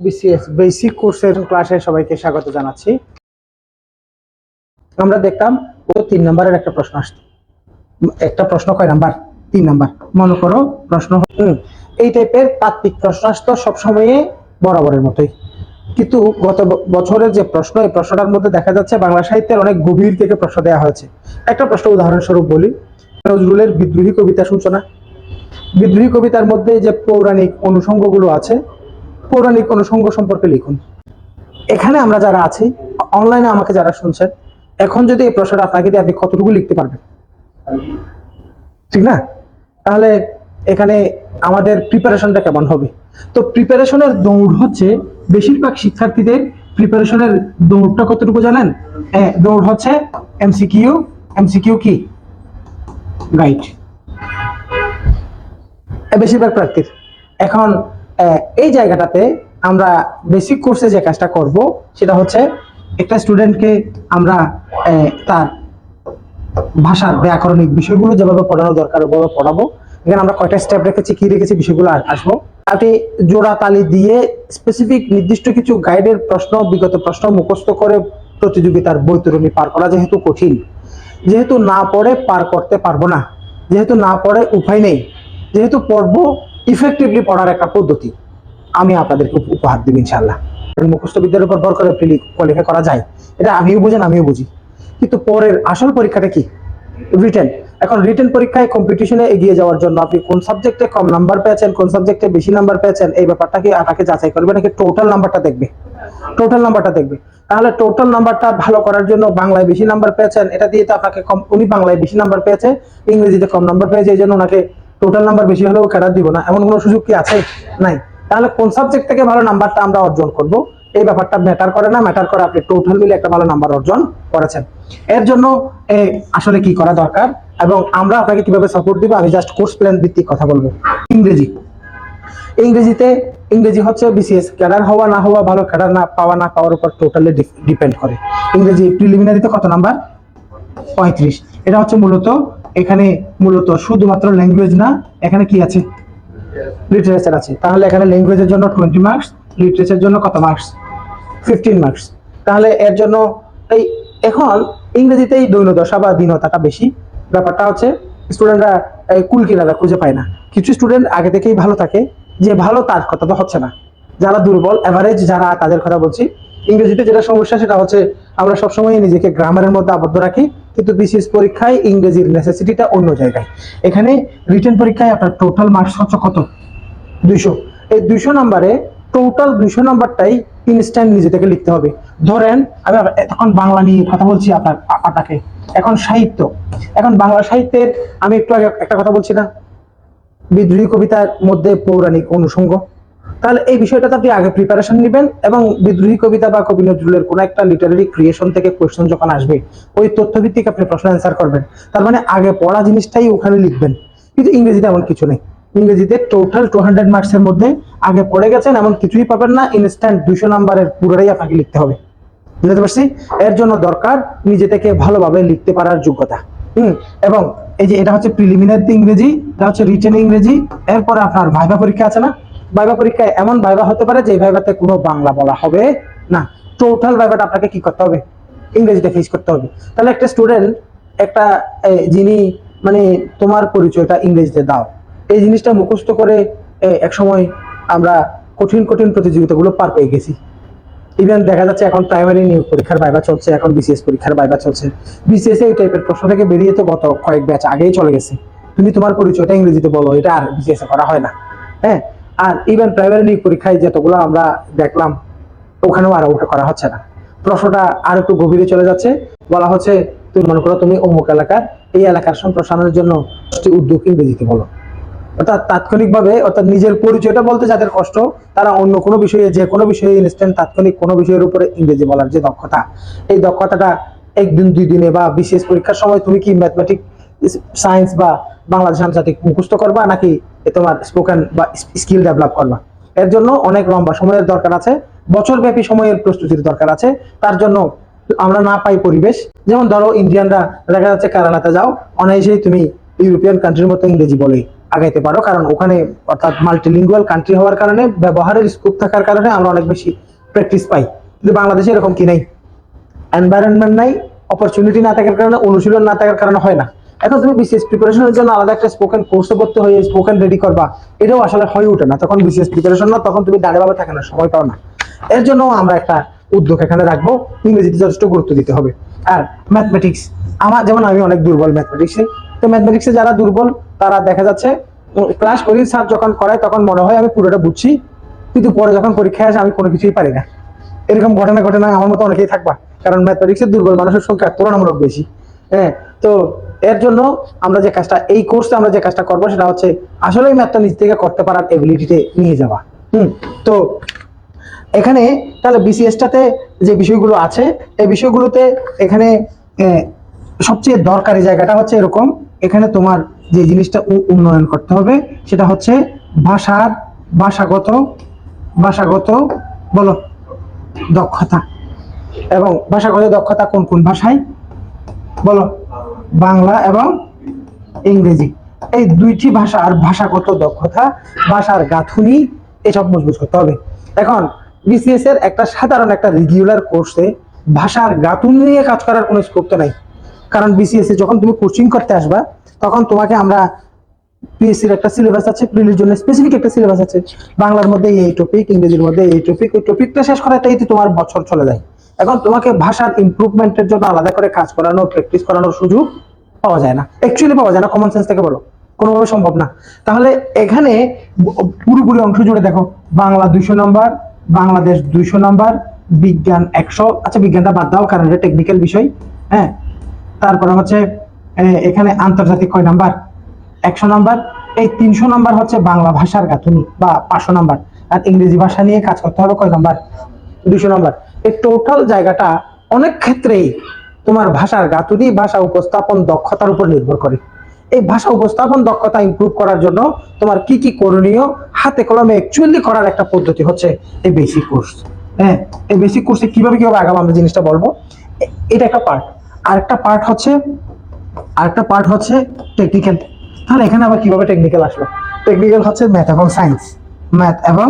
BCS basic কোর্সের ক্লাসে সবাইকে স্বাগত জানাচ্ছি। আমরা দেখতাম ও তিন নম্বরের একটা প্রশ্ন আসতো একটা প্রশ্ন কয় নাম্বার? তিন নাম্বার। মনে করো প্রশ্ন এই টাইপের তাত্ত্বিক প্রশ্ন আসতো সবসময়ে বরাবরের মতোই। কিন্তু গত বছরের যে প্রশ্ন, এই প্রশ্নটার মধ্যে দেখা যাচ্ছে বাংলা সাহিত্যের অনেক গভীর থেকে প্রশ্ন দেওয়া হয়েছে। একটা প্রশ্ন উদাহরণস্বরূপ বলি, নজরুলের বিদ্রোহী কবিতা সূচনা। বিদ্রোহী কবিতার মধ্যে যে পৌরাণিক অনুষঙ্গগুলো আছে পৌরাণিক অনুষঙ্গ সম্পর্কে লিখুন। এখানে আমরা যারা আছি অনলাইনে আমাকে যারা শুনছেন, এখন যদি এই প্রশ্নটা আপনাকে দিয়ে আপনি কতটুকু লিখতে পারবেন? ঠিক না? তাহলে এখানে আমাদের প্রিপারেশনটা কেমন হবে? তো প্রিপারেশনের দৌড় হচ্ছে বেশিরভাগ শিক্ষার্থীদের প্রিপারেশনের দৌড়টা কতটুকু জানেন? দৌড় হচ্ছে এমসিকিউ এমসিকিউ কি? গাইড বেশিরভাগ প্রার্থীর। এখন এই জায়গাটাতে আমরা বেসিক কোর্সে যে কাজটা করব, সেটা হচ্ছে একটা স্টুডেন্টকে আমরা তার ভাষার ব্যাকরণিক বিষয়গুলো যেভাবে পড়ানো দরকার, ওভাবে পড়াবো। এখানে আমরা কয়টা স্টেপ রেখেছি, কি রেখেছি, বিষয়গুলো আসব। আপনি জোড়া তালি দিয়ে স্পেসিফিক নির্দিষ্ট কিছু গাইডের প্রশ্ন, বিগত প্রশ্ন মুখস্থ করে প্রতিযোগিতার বৈতরণী পার করা যেহেতু কঠিন। যেহেতু না পড়ে পার করতে পারব না। যেহেতু না পড়ে উপায় নেই। যেহেতু পড়ব ইফেক্টিভলি পড়ার একটা পদ্ধতি আমি আপনাদেরকে উপ- উপহার দিব ইনশাল্লাহ মুখস্থ বিদ্যার উপর ভর করে কোয়ালিফাই করা যায়। এটা আমিও বুঝেন, আমিও বুঝি। কিন্তু পরের আসল পরীক্ষাটা কি? রিটেন এখন রিটেন পরীক্ষায় কম্পিটিশনে এগিয়ে যাওয়ার জন্য আপনি কোন সাবজেক্টে কম নাম্বার পেয়েছেন, কোন সাবজেক্টে বেশি নাম্বার পেয়েছেন, এই ব্যাপারটা কি আপনাকে যাচাই করবে নাকি টোটাল নাম্বারটা দেখবে? টোটাল নাম্বারটা দেখবে। তাহলে টোটাল নাম্বারটা ভালো করার জন্য বাংলায় বেশি নাম্বার পেয়েছেন, এটা দিয়ে তো আপনাকে কম উনি বাংলায় বেশি নাম্বার পেয়েছে, ইংরেজিতে কম নাম্বার পেয়েছে, এই জন্য ওনাকে টোটাল নাম্বার বেশি হলেও ক্যাডার দিব না। এমন কোনো সুযোগ কি আছে? নাই। তাহলে কোন সাবজেক্ট থেকে ভালো নাম্বারটা আমরা অর্জন করব? এই ব্যাপারটা ম্যাটার করে না। ম্যাটার করে আপনি টোটাল মিলে একটা ভালো নাম্বার অর্জন করেছেন। এর জন্য আসলে কি করা দরকার? এবং আমরা আপনাকে কীভাবে সাপোর্ট দিব? আমি জাস্ট কোর্স প্ল্যান ভিত্তিক কথা বলব। ইংরেজি। ইংরেজিতে, ইংরেজি হচ্ছে বিসিএস ক্যাডার হওয়া, না হওয়া, ভালো ক্যাডার না পাওয়া, না পাওয়ার উপর টোটালি ডিপেন্ড করে। ইংরেজি প্রিলিমিনারিতে কত নাম্বার পঁয়ত্রিশ। এটা হচ্ছে মূলত এখানে মূলত শুধুমাত্র ল্যাঙ্গুয়েজ না, এখানে কি আছে? লিটারেচার আছে। তাহলে এখানে ল্যাঙ্গুয়েজের জন্য টোয়েন্টি মার্কস লিটারেচারের জন্য কত মার্কস ফিফটিন মার্কস তাহলে এর জন্য এই এখন ইংরেজিতে এই দৈনদশা বা দীনতাটা বেশি। ব্যাপারটা হচ্ছে স্টুডেন্টরা কুল কিনারা খুঁজে পায় না। কিছু স্টুডেন্ট আগে থেকেই ভালো থাকে, যে ভালো তার কথা তো হচ্ছে না। যারা দুর্বল এভারেজ যারা তাদের কথা বলছি, ইংরেজিতে যেটা সমস্যা সেটা হচ্ছে আমরা সবসময় নিজেকে গ্রামারের মধ্যে আবদ্ধ রাখি কিন্তু বিসিএস পরীক্ষায় ইংরেজির নেসেসিটিটা অন্য জায়গায়। এখানে রিটেন পরীক্ষায় আপনার টোটাল মার্কস হচ্ছে কত? দুইশো। এই দুইশো নাম্বারে টোটাল দুইশো নাম্বারটাই ইনস্ট্যান্ট নিজে থেকে লিখতে হবে। ধরেন, আমি এখন বাংলা নিয়ে কথা বলছি আপনার আপনাকে এখন সাহিত্য। এখন বাংলা সাহিত্যের আমি একটু আগে একটা কথা বলছি না? বিদ্রোহী কবিতার মধ্যে পৌরাণিক অনুষঙ্গ। তাহলে এই বিষয়টাতে আপনি আগে প্রিপারেশন নেবেন এবং বিদ্রোহী কবিতা বা কবি নজরুলের কোনো একটা লিটারারি ক্রিয়েশন থেকে কোয়েশ্চেন যখন আসবে, ওই তথ্যভিত্তিক আপনি প্রশ্ন অ্যান্সার করবেন। তার মানে আগে পড়া জিনিসটাই ওখানে লিখবেন। কিন্তু ইংরেজিতে এমন কিছু নেই। ইংরেজিতে টোটাল টু হান্ড্রেড মার্কসের মধ্যে আগে পড়ে গেছেন এমন কিছুই পাবেন না ইনস্ট্যান্ট দুইশো নাম্বারের পুরোটাই আপনাকে লিখতে হবে। বুঝতে পারছি? এর জন্য দরকার নিজে থেকে ভালোভাবে লিখতে পারার যোগ্যতা। হুম, এবং এই যে এটা হচ্ছে প্রিলিমিনারি ইংরেজি, এটা হচ্ছে রিটেন ইংরেজি, এরপরে আপনার ভাইবা পরীক্ষা আছে না? ভাইবা পরীক্ষায় এমন ভাইবা হতে পারে যে ভাইবাতে কোনো বাংলা বলা হবে না। টোটাল ভাইবাটা আপনাকে কি করতে হবে? ইংরেজিতে ফেস করতে হবে। তাহলে একটা স্টুডেন্ট একটা যিনি মানে তোমার পরিচয়টা ইংরেজিতে দাও। এই জিনিসটা মুখস্থ করে এ, একসময় আমরা কঠিন কঠিন প্রতিযোগিতাগুলো পার পেয়ে গেছি। ইভেন দেখা যাচ্ছে এখন প্রাইমারি নিয়োগ পরীক্ষার বাইবা চলছে এখন বিসিএস পরীক্ষার বাইবা চলছে। বিসিএস এই টাইপের প্রশ্ন থেকে বেরিয়ে তো গত কয়েক ব্যাচ আগেই চলে গেছে। তুমি তোমার পরিচয়টা ইংরেজিতে বলো এটা আর বিসিএস করা হয় না। হ্যাঁ? আর ইভেন প্রাইমারি পরীক্ষায় যতগুলো আমরা দেখলাম, ওখানেও আর ওটা করা হচ্ছে না। প্রশ্নটা আর একটু গভীরে চলে যাচ্ছে। বলা হচ্ছে, তুমি মনে করো তুমি অমুক এলাকার, এই এলাকার সম্প্রসারণের জন্য দশটি উদ্যোগ ইংরেজিতে বলো। অর্থাৎ তাৎক্ষণিকভাবে, অর্থাৎ নিজের পরিচয়টা বলতে যাদের কষ্ট, তারা অন্য কোনো বিষয়ে, যে কোনো বিষয়ে ইনস্ট্যান্ট তাৎক্ষণিক কোনো বিষয়ের উপরে ইংরেজি বলার যে দক্ষতা, এই দক্ষতাটা একদিন, দুই দিনে বা বিশেষ পরীক্ষার সময় তুমি কি ম্যাথমেটিক সায়েন্স বা বাংলাদেশ আন্তর্জাতিক মুখস্থ করবা, নাকি তোমার স্পোকেন বা স্কিল ডেভেলপ করবা। এর জন্য অনেক লম্বা সময়ের দরকার আছে, বছরব্যাপী সময়ের প্রস্তুতির দরকার আছে, তার জন্য আমরা না পাই পরিবেশ। যেমন ধরো, ইন্ডিয়ানরা দেখা যাচ্ছে কেরালাতে যাও, অনায়াসেই তুমি ইউরোপিয়ান কান্ট্রির মতো ইংরেজি বলে আগাইতে পারো, কারণ ওখানে অর্থাৎ মাল্টিলিঙ্গুয়াল কান্ট্রি হওয়ার কারণে, ব্যবহারের স্কোপ থাকার কারণে আমরা অনেক বেশি প্র্যাকটিস পাই। কিন্তু বাংলাদেশে এরকম কি নাই? এনভায়রনমেন্ট নাই অপরচুনিটি না থাকার কারণে, অনুশীলন না থাকার কারণে হয় না। এখন তুমি বিসিএস প্রিপারেশনের জন্য আলাদা একটা স্পোকেন কোর্সে করতে হয়ে স্পোকেন রেডি করবা। এটাও আসলে হয়ে ওঠে না। তখন বিসিএস প্রিপারেশন না, তখন তুমি দাঁড়িয়ে থাকে না, সময় পাও না। এর জন্য আমরা একটা উদ্যোগ এখানে রাখব ইংরেজিতে যথেষ্ট গুরুত্ব দিতে হবে। আর ম্যাথমেটিক্স আমার যেমন আমি অনেক দুর্বল ম্যাথমেটিক্সে তো ম্যাথমেটিক্সে যারা দুর্বল, তারা দেখা যাচ্ছে ক্লাস করি স্যার যখন করায়, তখন মনে হয় আমি পুরোটা বুঝছি, কিন্তু পরে যখন পরীক্ষায় আসে, আমি কোনো কিছুই পারি না। এরকম ঘটনা ঘটনা আমার মতো অনেকেই থাকবা, কারণ ম্যাথমেটিক্সের দুর্বল মানুষের সংখ্যা তুলনামূলক বেশি। হ্যাঁ তো এর জন্য আমরা যে কাজটা, এই কোর্সে আমরা যে কাজটা করব সেটা হচ্ছে আসলেই ম্যাথটা নিজ থেকে করতে পারার এবিলিটিতে নিয়ে যাওয়া। হুম, তো এখানে তাহলে বিসিএসটাতে যে বিষয়গুলো আছে, এই বিষয়গুলোতে এখানে সবচেয়ে দরকারি জায়গাটা হচ্ছে এরকম, এখানে তোমার যে জিনিসটা উন্নয়ন করতে হবে, সেটা হচ্ছে ভাষার, ভাষাগত ভাষাগত, বলো, দক্ষতা, এবং ভাষাগত দক্ষতা কোন কোন ভাষায়? বলো। বাংলা এবং ইংরেজি। এই দুইটি ভাষার ভাষাগত দক্ষতা, ভাষার গাঁথুনি, এসব মজবুত করতে হবে। এখন বিসিএস এর একটা সাধারণ একটা রেগুলার কোর্সে ভাষার গাঁথুনি নিয়ে কাজ করার কোনো স্কোপ তো নাই। কারণ বিসিএস এ যখন তুমি কোচিং করতে আসবা, তখন তোমাকে আমরা পিএসসির একটা সিলেবাস আছে প্রিলির জন্য স্পেসিফিক একটা সিলেবাস আছে। বাংলার মধ্যে এই টপিক ইংরেজির মধ্যে এই টপিক ওই টপিকটা শেষ করাতেই তো তোমার বছর চলে যায়। এখন তোমাকে ভাষার ইমপ্রুভমেন্টের জন্য আলাদা করে কাজ করানো প্র্যাকটিস করানোর সুযোগ পাওয়া যায় না। অ্যাকচুয়ালি পাওয়া যায় না কমন সেন্স থেকে বলো। কোনোভাবে সম্ভব না। তাহলে এখানে পুরোপুরি অংশ জুড়ে দেখো। বাংলা দুইশো নম্বর, বাংলাদেশ দুইশো নম্বর, বিজ্ঞান একশো। আচ্ছা বিজ্ঞানটা বাদ দাও, কারণ এটা টেকনিক্যাল বিষয়। হ্যাঁ? তারপরে হচ্ছে এখানে আন্তর্জাতিক কয় নাম্বার? একশো নাম্বার। এই তিনশো নাম্বার হচ্ছে বাংলা ভাষার গাঁথুনি বা পাঁচশো নাম্বার। আর ইংরেজি ভাষা নিয়ে কাজ করতে হবে কয় নাম্বার? দুশো নাম্বার। এই টোটাল জায়গাটা অনেক ক্ষেত্রেই তোমার ভাষার গাঁথুনি, ভাষা উপস্থাপন দক্ষতার উপর নির্ভর করে। এই ভাষা উপস্থাপন দক্ষতা ইমপ্রুভ করার জন্য তোমার কি কি করণীয়, হাতে কলমে অ্যাকচুয়ালি করার একটা পদ্ধতি হচ্ছে এই বেসিক কোর্স হ্যাঁ এই বেসিক কোর্সে কীভাবে কীভাবে আগাবো আমরা জিনিসটা বলব। এটা একটা পার্ট আরেকটা পার্ট হচ্ছে, আরেকটা পার্ট হচ্ছে টেকনিক্যাল তাহলে এখানে আবার কীভাবে টেকনিক্যাল আসলো? টেকনিক্যাল হচ্ছে ম্যাথ এবং সায়েন্স ম্যাথ এবং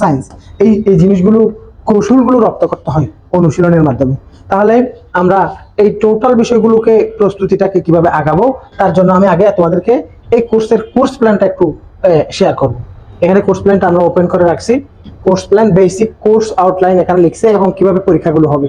সায়েন্স এই এই জিনিসগুলো কৌশলগুলো রপ্ত করতে হয় অনুশীলনের মাধ্যমে। তাহলে আমরা এই টোটাল বিষয়গুলোকে, প্রস্তুতিটাকে কীভাবে আগাবো, তার জন্য আমি আগে তোমাদেরকে এই কোর্সের কোর্স প্ল্যানটা একটু শেয়ার করব। এখানে কোর্স প্ল্যানটা আমরা ওপেন করে রাখছি। Course plan basic course outline এখানে লিখছে এবং কীভাবে পরীক্ষাগুলো হবে।